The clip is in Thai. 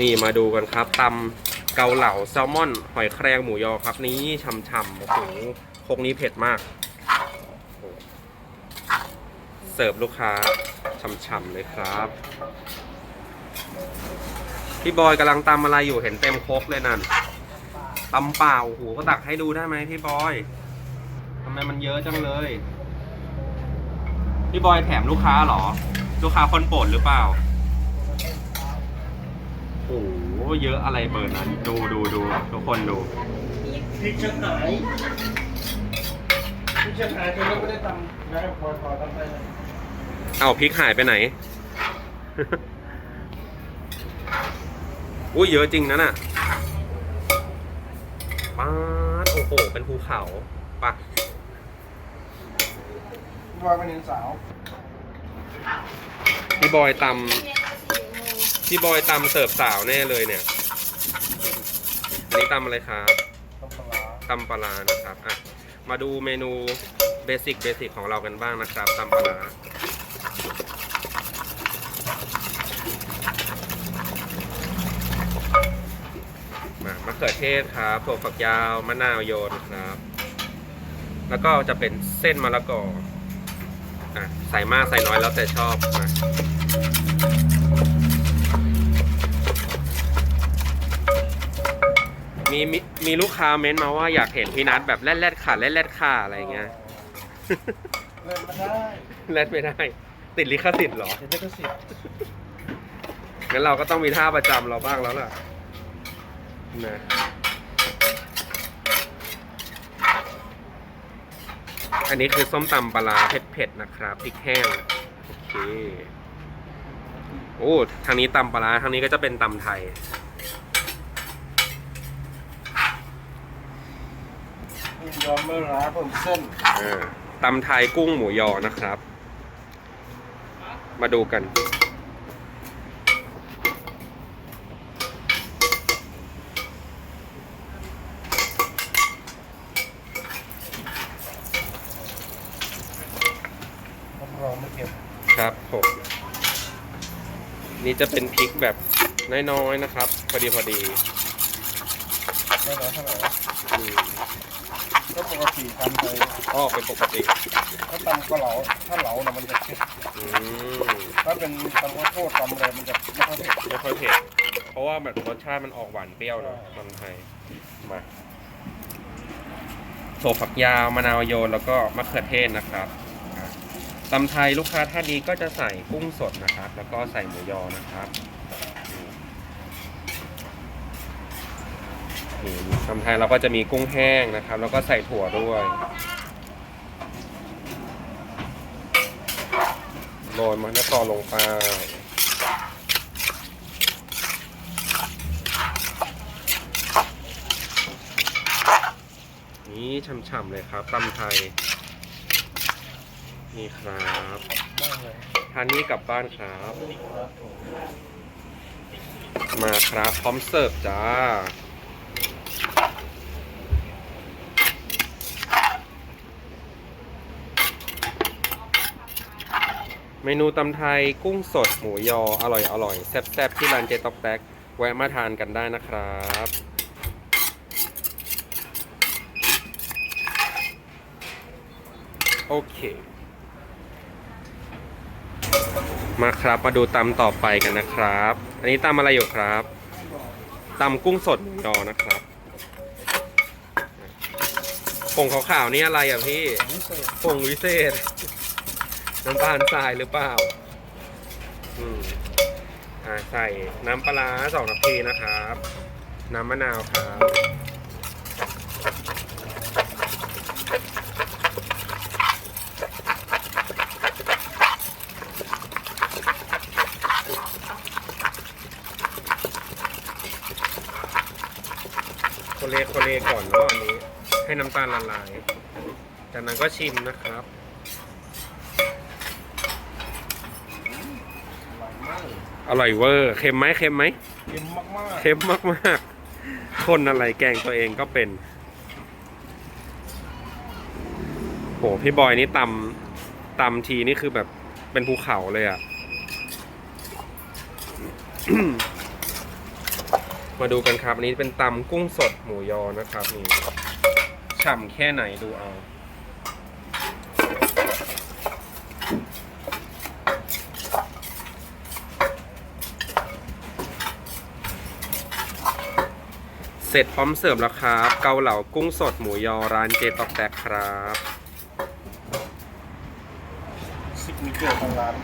นี่มาดูกันครับตำเกาเหลาแซลมอน หอยแครงหมูยอครับนี้ช่ำๆโอ้โหโคกนี้เผ็ดมากโอ้โหเสิร์ฟลูกค้าช่ำๆเลยครับ พี่บอยกำลังตำอะไรอยู่เห็นเต็มโครกเลยนั่นตำเปล่าโอ้โหก็ตักให้ดูได้ไหมพี่บอยทำไมมันเยอะจังเลย พี่บอยแถมลูกค้าเหรอ ลูกค้าคนโปรดหรือเปล่า โอ้โหเยอะอะไรเบอร์นั้นดูดูดูทุกคนดูพริกจะหายพริกจะหายจนเราไม่ได้ทำนะพอพอทำได้เลยเอาพริกหายไปไหน อุ้ยเยอะจริงนะน่ะป๊าดโอ้โห เป็นภูเขาปะวางเป็นสาวพี่บอยตำ พี่บอยตำเสิร์ฟสาวแน่เลยเนี่ย อันนี้ตำอะไรครับต้มปลาตำปลานะครับอะมาดูเมนูเบสิกเบสิกของเรากันบ้างนะครับตำปลาามามะเขือเทศครับถั่วฝักยาวมะนาวโยนครับ แล้วก็จะเป็นเส้นมะละกออะใส่มากใส่น้อยแล้วแต่ชอบมา มีมีมีลูกค้าเม้นต์มาว่าอยากเห็นพี่นัทแบบแรดแรดขาแรดแรดขาอะไรอย่างเงี้ย เล่นมาได้แรดไม่ได้ ติดลิขสิทธิ์เหรอเห็นได้ก็สิบงั้นเราก็ต้องมีท่าประจำเราบ้างแล้วล่ะนะอันนี้คือส้มตำปลาร้าเผ็ดๆนะครับพริกแห้ง โอเค โอ้ ทางนี้ตำปลาร้าทางนี้ก็จะเป็นตำไทย ยอมเมื่อร้าเพิ่มเส้นอ่าตำไทยกุ้งหมูยอนะครับ มาดูกัน รับรองไม่เก็บครับผมนี่จะเป็นพริกแบบน้อยๆนะครับ พอดีพอดี ไม่ร้อยเท่าไหร่อืมก็ปกติทำไปอ้อเป็นปกติถ้าตำก็เหลาถ้าเหลาน่ะมันจะเผ็ดอืมถ้าเป็นตำข้าวโพดตำอะไรมันจะไม่ค่อยเผ็ดไม่ค่อยเผ็ดเพราะว่าแบบรสชาติมันออกหวานเปรี้ยวเนอะตำไทยมาถั่วฝักยาวมะนาวโยนแล้วก็มะเขือเทศนะครับอะตำไทยลูกค้าท่านนี้ก็จะใส่กุ้งสดนะครับ แล้วก็ใส่หมูยอนะครับอืม นี่ตำไทยเราก็จะมีกุ้งแห้งนะครับ แล้วก็ใส่ถั่วด้วยโรยมะละกอลงไปนี่ช่ำๆเลยครับตำไทย นี่ครับทานนี้กลับบ้านครับ มาครับ พร้อมเสิร์ฟจ้า เมนูตำไทยกุ้งสดหมูยออร่อยอร่อยแซ่บๆที่ร้านเจต๊อกแต๊กแวะมาทานกันได้นะครับโอเค มาครับมาดูตำต่อไปกันนะครับ อันนี้ตำอะไรอยู่ครับตำกุ้งสดหมูยอนะครับผงขาวๆนี่อะไรอะพี่ผงวิเศษ น้ำตาลทรายหรือเปล่าอืมอ่าใส่น้ำปลาสองนาทีนะครับ น้ำมะนาวครับโคเลโคเลก่อนเนาะอันนี้ ให้น้ำตาลละลาย จากนั้นก็ชิมนะครับ อร่อยมากอร่อยเวอร์เค็มไหมเค็มไหมเค็มมากๆเค็มมากๆ คนอะไรแกล้งตัวเองก็เป็นโหพี่บอยนี่ตำตำทีนี่คือแบบเป็นภูเขาเลยอะ่ะ มาดูกันครับอันนี้เป็นตำกุ้งสดหมูยอนะครับนี่ฉ่ำแค่ไหนดูเอา เสร็จพร้อมเสิร์ฟแล้วครับ เกาเหลากุ้งสดหมูยอร้านเจตอกแตกครับ ซิกเนเจอร์ของร้าน